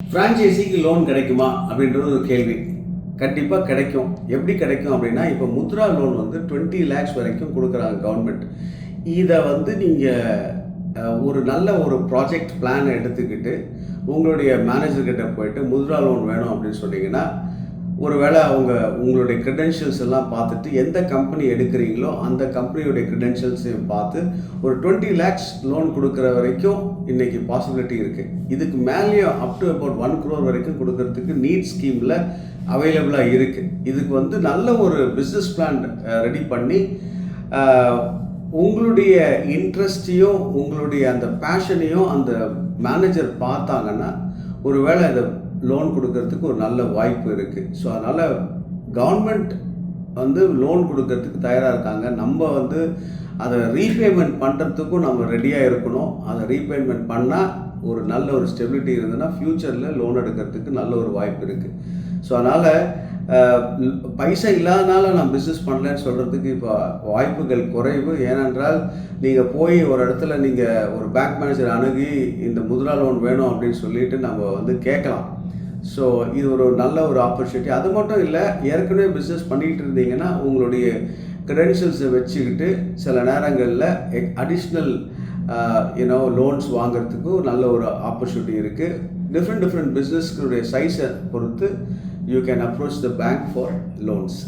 ஃப்ரான்ச்சைசிக்கு loan கிடைக்குமா அப்படின்றது ஒரு கேள்வி. கண்டிப்பாக கிடைக்கும். எப்படி கிடைக்கும் அப்படின்னா இப்போ முத்ரா லோன் வந்து டுவெண்ட்டி லேக்ஸ் வரைக்கும் கொடுக்குறாங்க கவர்மெண்ட் இதை வந்து நீங்கள் ஒரு நல்ல ஒரு ப்ராஜெக்ட் பிளான் எடுத்துக்கிட்டு உங்களுடைய மேனேஜர்கிட்ட போயிட்டு முத்ரா லோன் வேணும் அப்படின்னு சொன்னீங்கன்னா ஒருவேளை அவங்க உங்களுடைய க்ரெடென்ஷியல்ஸ் எல்லாம் பார்த்துட்டு எந்த கம்பெனி எடுக்கிறீங்களோ அந்த கம்பெனியுடைய க்ரெடென்ஷியல்ஸையும் பார்த்து ஒரு டுவெண்ட்டி லேக்ஸ் லோன் கொடுக்குற வரைக்கும் இன்னைக்கு பாசிபிலிட்டி இருக்குது இதுக்கு மேலேயும் up to about one crore வரைக்கும் கொடுக்கறதுக்கு நீட் ஸ்கீமில் அவைலபிளாக இருக்குது இதுக்கு வந்து நல்ல ஒரு பிஸ்னஸ் பிளான் ரெடி பண்ணி உங்களுடைய இன்ட்ரெஸ்டையும் உங்களுடைய அந்த பேஷனையும் அந்த மேனேஜர் பார்த்தாங்கன்னா ஒருவேளை அதை லோன் கொடுக்கறதுக்கு ஒரு நல்ல வாய்ப்பு இருக்குது ஸோ அதனால் கவர்மெண்ட் வந்து லோன் கொடுக்கறதுக்கு தயாராக இருக்காங்க. நம்ம வந்து அதை ரீபேமெண்ட் பண்ணுறதுக்கும் நம்ம ரெடியாக இருக்கணும். அதை ரீபேமெண்ட் பண்ணால் ஒரு நல்ல ஒரு ஸ்டெபிலிட்டி இருந்ததுன்னா ஃப்யூச்சரில் லோன் எடுக்கிறதுக்கு நல்ல ஒரு வாய்ப்பு இருக்குது ஸோ அதனால் பைசா இல்லாதனால நான் பிஸ்னஸ் பண்ணலன்னு சொல்கிறதுக்கு இப்போ வாய்ப்புகள் குறைவு. ஏனென்றால் நீங்கள் போய் ஒரு இடத்துல நீங்கள் ஒரு பேங்க் மேனேஜர் அணுகி இந்த முத்ரா லோன் வேணும் அப்படின்னு சொல்லிட்டு நம்ம வந்து கேட்கலாம். ஸோ இது ஒரு நல்ல ஒரு ஆப்பர்ச்சுனிட்டி அது மட்டும் இல்லை ஏற்கனவே பிஸ்னஸ் பண்ணிகிட்டு இருந்தீங்கன்னா உங்களுடைய க்ரெடென்ஷியல்ஸை வச்சுக்கிட்டு சில நேரங்களில் அடிஷ்னல் யூனோ லோன்ஸ் வாங்குறதுக்கும் நல்ல ஒரு ஆப்பர்ச்சுனிட்டி இருக்குது டிஃப்ரெண்ட் டிஃப்ரெண்ட் பிஸ்னஸ்களுடைய சைஸை பொறுத்து you can approach the bank for loans